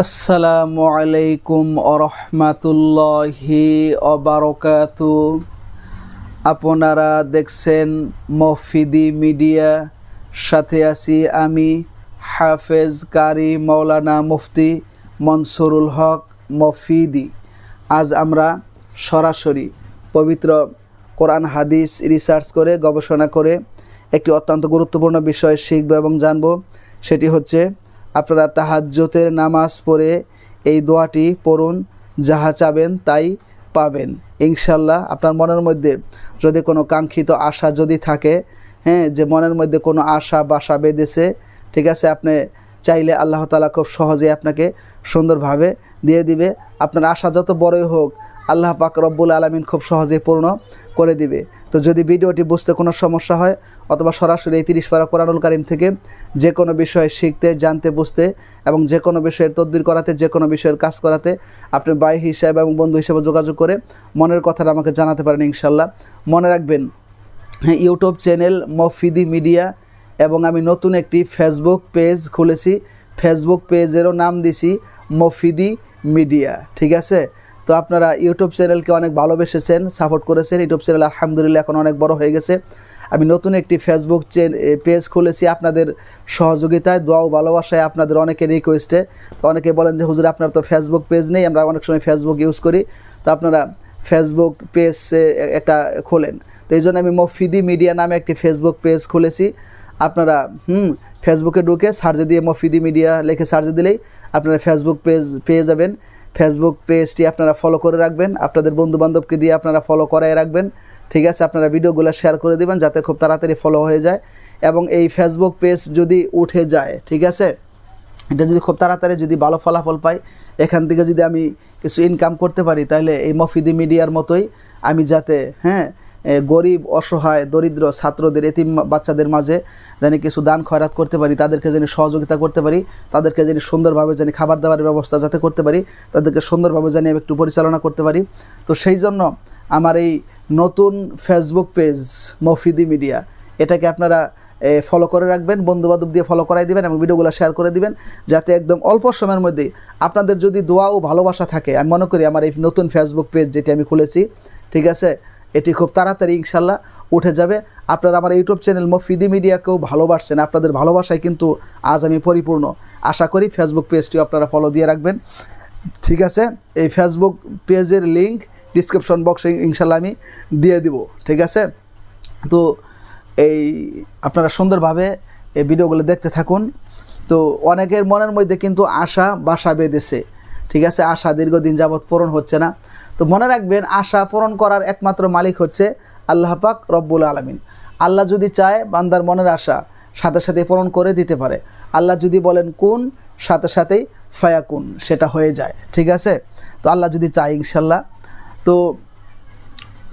আসসালামু আলাইকুম আরহামাতুল্লাহি অবারকাতু আপনারা দেখছেন মফিদি মিডিয়া, সাথে আছি আমি হাফেজ কারি মৌলানা মুফতি মনসুরুল হক মফিদি। আজ আমরা সরাসরি পবিত্র কোরআন হাদিস রিসার্চ করে, গবেষণা করে একটি অত্যন্ত গুরুত্বপূর্ণ বিষয় শিখব এবং জানব, সেটি হচ্ছে আপনারা তাহাজ্জতের নামাজ পড়ে এই দোয়াটি পড়ুন, যাহা চাবেন তাই পাবেন। ইনশাল্লাহ আপনার মনের মধ্যে যদি কোনো কাঙ্ক্ষিত আশা যদি থাকে হ্যাঁ যে মনের মধ্যে কোনো আশা বাসা বেঁধেছে, ঠিক আছে, আপনি চাইলে আল্লাহ তালা খুব সহজে আপনাকে সুন্দরভাবে দিয়ে দিবে। আপনার আশা যত বড়ই হোক আল্লাহ পাক রব্বুল আলমিন খুব সহজেই পূর্ণ করে দিবে। তো যদি ভিডিওটি বুঝতে কোনো সমস্যা হয়, অথবা সরাসরি এই তিরিশ পারা কোরআনুল কারিম থেকে যে কোনো বিষয় শিখতে, জানতে, বুঝতে এবং যে কোনো বিষয়ের তদবির করাতে, যে কোনো বিষয়ের কাজ করাতে আপনি ভাই হিসাবে এবং বন্ধু হিসেবে যোগাযোগ করে মনের কথাটা আমাকে জানাতে পারেন ইনশাল্লাহ মনে রাখবেন হ্যাঁ ইউটিউব চ্যানেল মফিদি মিডিয়া এবং আমি নতুন একটি ফেসবুক পেজ খুলেছি। ফেসবুক পেজেরও নাম দিছি মফিদি মিডিয়া, ঠিক আছে? তো আপনারা ইউটিউব চ্যানেলকে অনেক ভালোবেসেছেন, সাপোর্ট করেছেন। ইউটিউব চ্যানেল আলহামদুলিল্লাহ এখন অনেক বড় হয়ে গেছে। আমি নতুন একটি ফেসবুক চেন পেজ খুলেছি আপনাদের সহযোগিতায় দোয়া ও ভালোবাসায় আপনাদের অনেকের রিকোয়েস্টে তো অনেকে বলেন যে, হুজুর, আপনার তো ফেসবুক পেজ নেই। আমরা অনেক সময় ফেসবুক ইউজ করি। তো আপনারা ফেসবুক পেজ একটা খোলেন। তো এই জন্য আমি মফিদি মিডিয়া নামে একটি ফেসবুক পেজ খুলেছি। আপনারা, হুম ফেসবুকে ঢুকে সার্চে দিয়ে মফিদি মিডিয়া লিখে সার্চে দিলেই আপনারা ফেসবুক পেজ পেয়ে যাবেন। ফেসবুক পেজটি আপনারা ফলো করে রাখবেন। আপনাদের বন্ধুবান্ধবকে দিয়ে আপনারা ফলো করাই রাখবেন। ঠিক আছে, আপনারা ভিডিওগুলো শেয়ার করে দেবেন যাতে খুব তাড়াতাড়ি ফলো হয়ে যায়। এবং এই ফেসবুক পেজ যদি উঠে যায়, ঠিক আছে, এটা যদি খুব তাড়াতাড়ি যদি ভালো ফলাফল পাই, এখান থেকে যদি আমি কিছু ইনকাম করতে পারি, তাহলে এই মফিদি মিডিয়ার মতোই আমি যাতে হ্যাঁ গরিব, অসহায়, দরিদ্র ছাত্রদের, এতিম বাচ্চাদের মাঝে যেন কিছু দান খয়রাত করতে পারি, তাদেরকে যেন সহযোগিতা করতে পারি, তাদেরকে যেন সুন্দরভাবে যেন খাবার দাবারের ব্যবস্থা যাতে করতে পারি, তাদেরকে সুন্দরভাবে আমি একটু পরিচালনা করতে পারি। তো সেই জন্য আমার এই নতুন ফেসবুক পেজ মফিদি মিডিয়া, এটাকে আপনারা ফলো করে রাখবেন বন্ধু বান্ধব দিয়ে ফলো করাই দিবেন এবং ভিডিওগুলো শেয়ার করে দিবেন, যাতে একদম অল্প সময়ের মধ্যে আপনাদের যদি দোয়া ও ভালোবাসা থাকে, আমি মনে করি আমার এই নতুন ফেসবুক পেজ যেটি আমি খুলেছি, ঠিক আছে? এটি খুব তাড়াতাড়ি ইনশাল্লাহ উঠে যাবে। আপনারা আমার ইউটিউব চ্যানেল মফিদি মিডিয়াকেও ভালোবাসছেন। আপনাদের ভালোবাসায় কিন্তু আজ আমি পরিপূর্ণ। আশা করি ফেসবুক পেজটিও আপনারা ফলো দিয়ে রাখবেন। ঠিক আছে? এই ফেসবুক পেজের লিঙ্ক ডিসক্রিপশন বক্সে ইনশাল্লাহ আমি দিয়ে দিব। ঠিক আছে? তো এই আপনারা সুন্দরভাবে এই ভিডিওগুলো দেখতে থাকুন। তো অনেকের মনের মধ্যে কিন্তু আশা, বাসা বেঁধেছে। ঠিক আছে? আশা দীর্ঘদিন যাবৎ পূরণ হচ্ছে না। তো মনে রাখবেন, আশা পূরণ করার একমাত্র মালিক হচ্ছে আল্লাহ পাক রব্বুল আলমিন। আল্লাহ যদি চায়, বান্দার মনের আশা সাথে সাথে পূরণ করে দিতে পারে। আল্লাহ যদি বলেন, কোন? সাথে সাথেই ফায়াকুন, সেটা হয়ে যায়। ঠিক আছে? তো আল্লাহ যদি চায় ইনশাল্লাহ তো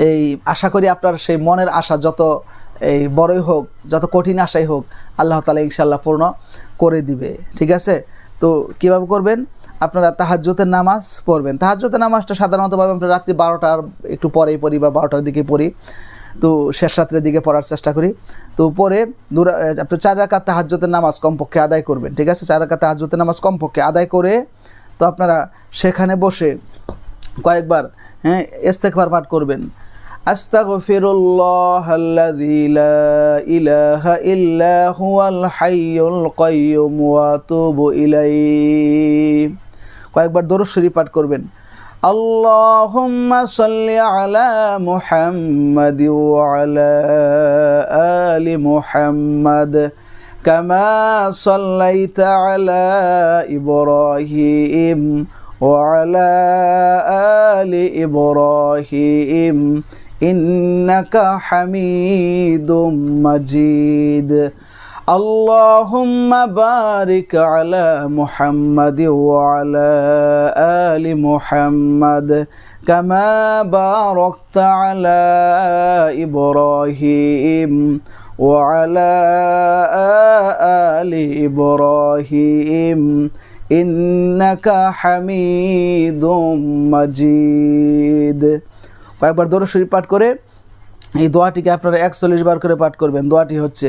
এই, আশা করি আপনার সেই মনের আশা যত এই বড়ই হোক, যত কঠিন আশাই হোক, আল্লাহ তালা ইনশাল্লাহ পূর্ণ করে দিবে। ঠিক আছে? তো কীভাবে করবেন? আপনারা তাহাজ্জতের নামাজ পড়বেন তাহাজ্জতের নামাজটা সাধারণতভাবে আমরা রাত্রি বারোটার একটু পরেই পড়ি বা বারোটার দিকে পড়ি তো শেষ রাত্রের দিকে পড়ার চেষ্টা করি তো পরে দুরা আপনি চার রাকাত তাহাজ্জতের নামাজ কমপক্ষে আদায় করবেন ঠিক আছে চার রাকাত তাহাজ্জতের নামাজ কমপক্ষে আদায় করে তো আপনারা সেখানে বসে কয়েকবার হ্যাঁ ইস্তেকবার পাঠ করবেন أستغفر الله الذي لا إله إلا هو الحي القيوم وأتوب إليه কয়েকবার দরুদ শরীফ পাঠ করবেন اللهم صل على محمد وعلى آل محمد كما صليت على إبراهيم وعلى آل إبراهيم إنك حميد مجيد اللهم بارك على محمد وعلى آل محمد كما باركت على إبراهيم وعلى آل إبراهيم إنك حميد مجيد কয়েকবার দরুদ শরীফ পাঠ করে এই দোয়াটিকে আপনারা একচল্লিশ বার করে পাঠ করবেন দোয়াটি হচ্ছে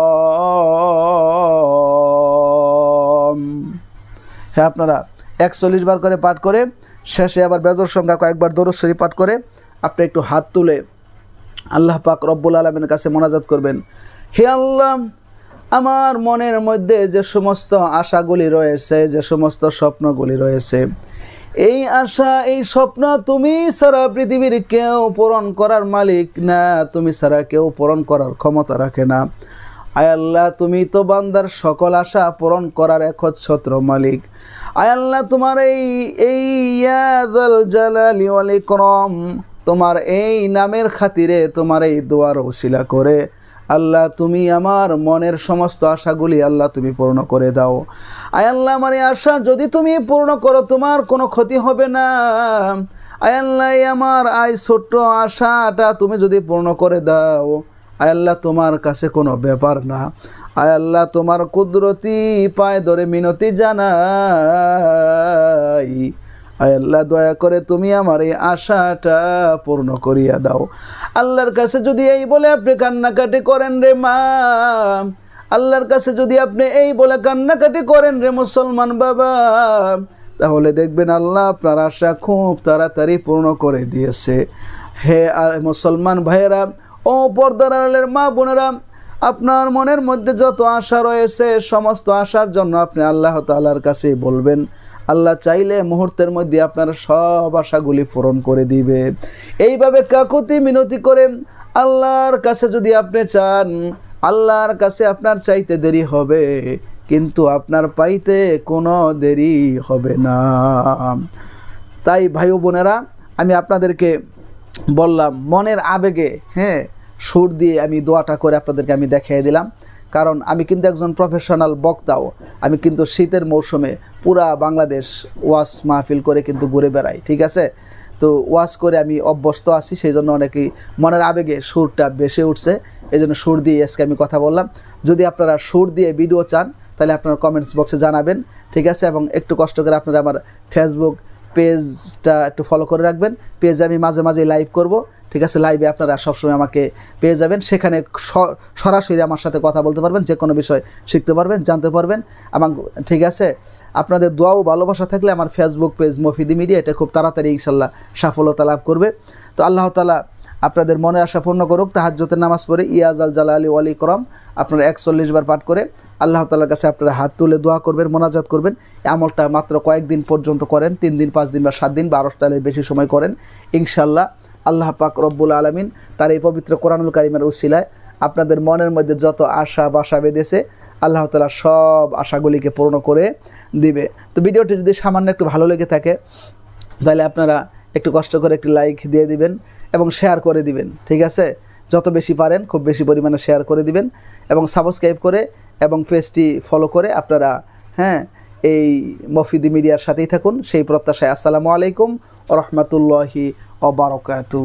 হ্যাঁ আপনারা একচল্লিশ বার করে পাঠ করে, শেষে আবার বেজর সংখ্যা কয়েকবার দরুদ শরীফ পাঠ করে, আপনি একটু হাত তুলে আল্লাহ পাক রব্বুল আলমের কাছে মোনাজাত করবেন। হে আল্লাহ, আমার মনের মধ্যে যে সমস্ত আশাগুলি রয়েছে, যে সমস্ত স্বপ্নগুলি রয়েছে, এই আশা, এই স্বপ্ন তুমি ছাড়া পৃথিবীর কেউ পূরণ করার মালিক না, তুমি ছাড়া কেউ পূরণ করার ক্ষমতা রাখে না। আয় আল্লাহ, তুমি তো বান্দার সকল আশা পূরণ করার একচ্ছত্র মালিক। আয় আল্লাহ, তোমার এই এই ইয়াদাল জালালি ওয়াল ইকরাম, তোমার এই নামের খাতিরে তোমার এই দোয়ার ওসিলা করে। আল্লাহ, তুমি আমার মনের সমস্ত আশাগুলি আল্লাহ তুমি পূর্ণ করে দাও। আয় আল্লাহ, আমার এই আশা যদি তুমি পূর্ণ করো, তোমার কোনো ক্ষতি হবে না। আয় আল্লাহ আমার আয় ছোট্ট আশাটা তুমি যদি পূর্ণ করে দাও। আয় আল্লাহ তোমার কাছে কোনো ব্যাপার না। আয় আল্লাহ তোমার কুদরতি পায়ে ধরে মিনতি জানাই। আল্লাহ দয়া করে তুমি আমার এই আশাটা পূর্ণ করিয়া দাও। আল্লাহর কাছে যদি এই বলে আপনি কান্নাকাটি করেন রে মা, আল্লাহর কাছে যদি আপনি এই বলে কান্নাকাটি করেন রে মুসলমান বাবা, তাহলে দেখবেন আল্লাহ আপনার আশা খুব তাড়াতাড়ি পূর্ণ করে দিয়েছে। হে আর মুসলমান ভাইয়েরা ও পর্দার আড়ালের মা বোনেরা, আপনার মনের মধ্যে যত আশা রয়েছে, সমস্ত আশার জন্য আপনি আল্লাহ তাআলার কাছে বলবেন। আল্লাহ চাইলে মুহূর্তের মধ্যে আপনার সব আশাগুলি পূরণ করে দিবে। এইভাবে কাকুতি মিনতি করে আল্লাহর কাছে যদি আপনি চান, আল্লাহর কাছে আপনার চাইতে দেরি হবে, কিন্তু আপনার পাইতে কোনো দেরি হবে না। তাই ভাই বোনেরা, আমি আপনাদেরকে বললাম, মনের আবেগে হ্যাঁ সুর দিয়ে আমি দোয়াটা করে আপনাদেরকে আমি দেখিয়ে দিলাম। কারণ আমি কিন্তু একজন প্রফেশনাল বক্তাও। আমি কিন্তু শীতের মৌসুমে পুরা বাংলাদেশ ওয়াশ মাহফিল করে কিন্তু ঘুরে বেড়াই, ঠিক আছে? তো ওয়াশ করে আমি অভ্যস্ত আছি সেই জন্য অনেকেই মনের আবেগে সুরটা বেশি উঠছে। এই জন্য সুর দিয়ে আজকে আমি কথা বললাম। যদি আপনারা সুর দিয়ে ভিডিও চান, তাহলে আপনারা কমেন্টস বক্সে জানাবেন, ঠিক আছে? এবং একটু কষ্ট করে আপনারা আমার ফেসবুক পেজটা একটু ফলো করে রাখবেন। পেজে আমি মাঝে মাঝে লাইভ করব। ঠিক আছে লাইভে আপনারা সবসময় আমাকে পেয়ে যাবেন। সেখানে সরাসরি আমার সাথে কথা বলতে পারবেন, যে কোনো বিষয় শিখতে পারবেন, জানতে পারবেন। আমার ঠিক আছে, আপনাদের দোয়া ও ভালোবাসা থাকলে আমার ফেসবুক পেজ মফিদি মিডিয়া এটা খুব তাড়াতাড়ি ইনশাল্লাহ সফলতা লাভ করবে। তো আল্লাহ তালা আপনাদের মনে আশা পূর্ণ করুক তাহাজ্জতের নামাজ পড়ে, ইয়াজ আল জালা আলী ওয়ালি করম আপনারা একচল্লিশ বার পাঠ করে আল্লাহ তালার কাছে আপনারা হাত তুলে দোয়া করবেন, মোনাজাত করবেন। এই আমলটা মাত্র কয়েকদিন পর্যন্ত করেন, তিন দিন, পাঁচ দিন বা সাত দিন বা আরও বেশি সময় করেন। ইনশাল্লাহ আল্লাহ পাক রব্বুল আলমিন তার এই পবিত্র কোরআনুল কারিমের উসিলায় আপনাদের মনের মধ্যে যত আশা বাসা বেঁধেছে, আল্লাহ তালা সব আশাগুলিকে পূর্ণ করে দিবে। তো ভিডিওটি যদি সামান্য একটু ভালো লেগে থাকে, তাহলে আপনারা একটু কষ্ট করে একটু লাইক দিয়ে দিবেন এবং শেয়ার করে দিবেন, ঠিক আছে? যত বেশি পারেন, খুব বেশি পরিমাণে শেয়ার করে দিবেন এবং সাবস্ক্রাইব করে এবং পেজটি ফলো করে আপনারা হ্যাঁ এই মফিদি মিডিয়ার সাথেই থাকুন। সেই প্রত্যাশায় আসসালামু আলাইকুম রহমতুল্লাহি অবরকাতু